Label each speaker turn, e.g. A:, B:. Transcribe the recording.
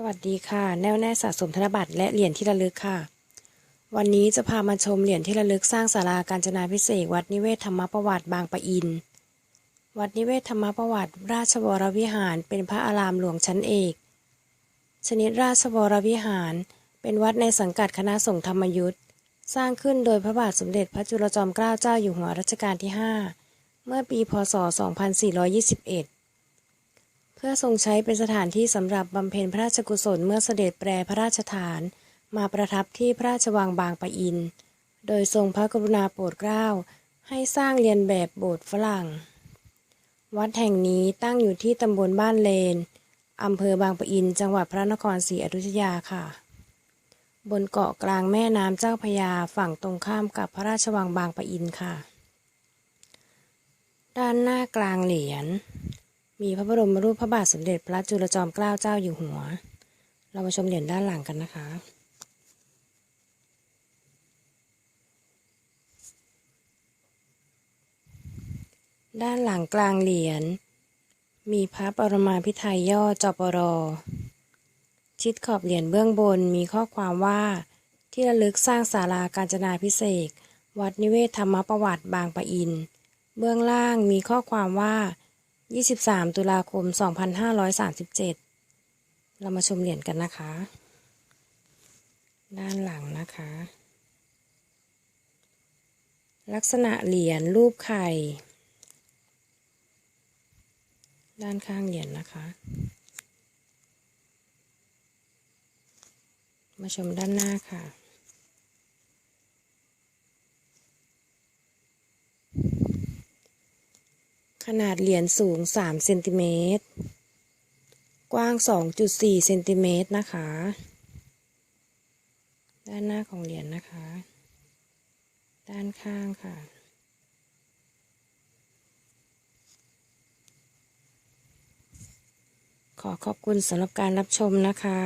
A: สวัสดีค่ะ แน่วแน่สะสมธนบัตรและเหรียญที่ระลึกค่ะ วันนี้จะพามาชมเหรียญที่ระลึกสร้างศาลาการจนาพิเศษวัดนิเวศธรรมประวัติบางปะอิน วัดนิเวศธรรมประวัติ ราชวรวิหาร เป็นพระอารามหลวงชั้นเอก ชนิดราชวรวิหาร เป็นวัดในสังกัดคณะสงฆ์ธรรมยุทธ์สร้างขึ้นโดยพระบาทสมเด็จพระจุลจอมเกล้าเจ้าอยู่หัวรัชกาลที่ 5 เมื่อปีพศ 2421 เพื่อทรงใช้เป็นสถานที่สำหรับบำเพ็ญพระราชกุศลเมื่อเสด็จแปรพระราชฐาน มาประทับที่พระราชวังบางปะอิน โดยทรงพระกรุณาโปรดเกล้า ให้สร้างเรียนแบบโบสถ์ฝรั่ง วัดแห่งนี้ตั้งอยู่ที่ตำบลบ้านเลนอำเภอบางปะอิน จังหวัดพระนครศรีอยุธยาค่ะ บนเกาะกลางแม่น้ำเจ้าพยาฝั่งตรงข้ามกับพระราชวังบางปะอินค่ะ ด้านหน้ากลางเหรียญ มีพระบรมรูปพระบาทสมเด็จพระจุลจอมเกล้าเจ้าอยู่หัว เรามาชมเหรียญด้านหลังกันนะคะ ด้านหลังกลางเหรียญ มีพระปรมาภิไธยย่อจปร ชิดขอบเหรียญเบื้องบนมีข้อความว่า ที่ระลึกสร้างศาลาการจนาพิเศษ วัดนิเวศธรรมประวัติบางปะอิน เบื้องล่างมีข้อความว่า 23 ตุลาคม 2537 เรามาชมเหรียญกันนะคะ ด้านหลังนะคะ ลักษณะเหรียญรูปไข่ ด้านข้างเหรียญนะคะ มาชมด้านหน้าค่ะ ขนาดเหรียญสูง 3 เซนติเมตร กว้าง 2.4 เซนติเมตรนะคะ ด้านหน้าของเหรียญนะคะ ด้านข้างค่ะ ขอขอบคุณสำหรับการรับชมนะคะ